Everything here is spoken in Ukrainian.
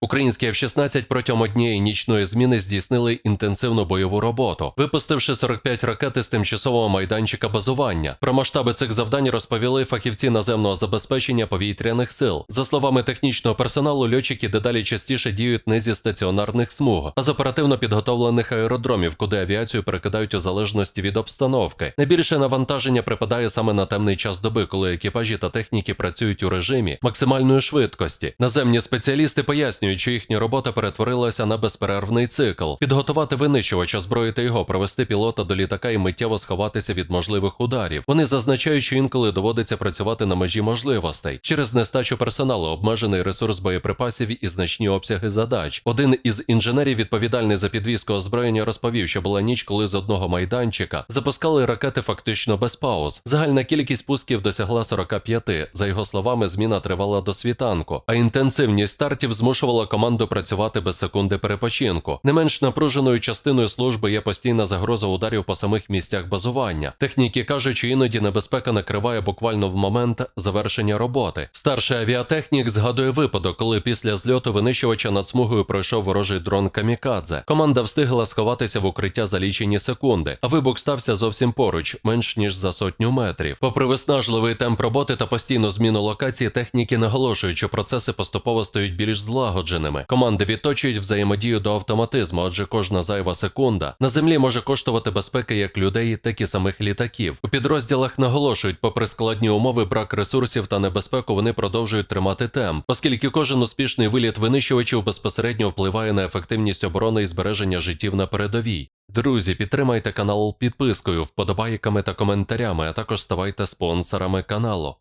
Українські F-16 протягом однієї нічної зміни здійснили інтенсивну бойову роботу, випустивши 45 ракет із тимчасового майданчика базування. Про масштаби цих завдань розповіли фахівці наземного забезпечення повітряних сил. За словами технічного персоналу, льотчики дедалі частіше діють не зі стаціонарних смуг, а з оперативно підготовлених аеродромів, куди авіацію перекидають у залежності від обстановки. Найбільше навантаження припадає саме на темний час доби, коли екіпажі та техніки працюють у режимі максимальної швидкості. Наземні спеціалісти пояснюють, що їхня робота перетворилася на безперервний цикл: підготувати винищувача, озброїти його, провести пілота до літака і миттєво сховатися від можливих ударів. Вони зазначають, що інколи доводиться працювати на межі можливостей через нестачу персоналу, обмежений ресурс боєприпасів і значні обсяги задач. Один із інженерів, відповідальний за підвізку озброєння, розповів, що була ніч, коли з одного майданчика запускали ракети фактично без пауз. Загальна кількість пусків досягла 45. За його словами, зміна тривала до світанку, а інтенсивність стартів змушувала команду працювати без секунди перепочинку. Не менш напруженою частиною служби є постійна загроза ударів по самих місцях базування. Техніки кажуть, що іноді небезпека накриває буквально в момент завершення роботи. Старший авіатехнік згадує випадок, коли після зльоту винищувача над смугою пройшов ворожий дрон Камікадзе. Команда встигла сховатися в укриття за лічені секунди, а вибух стався зовсім поруч, менш ніж за сотню метрів. Попри виснажливий темп роботи та постійну зміну локації, техніки наголошують, що процеси поступово стають більш злагодженими. Команди відточують взаємодію до автоматизму, адже кожна зайва секунда на землі може коштувати безпеки як людей, так і самих літаків. У підрозділах наголошують, попри складні умови, брак ресурсів та небезпеку, вони продовжують тримати темп, оскільки кожен успішний виліт винищувачів безпосередньо впливає на ефективність оборони і збереження життів на передовій. Друзі, підтримайте канал підпискою, вподобайками та коментарями, а також ставайте спонсорами каналу.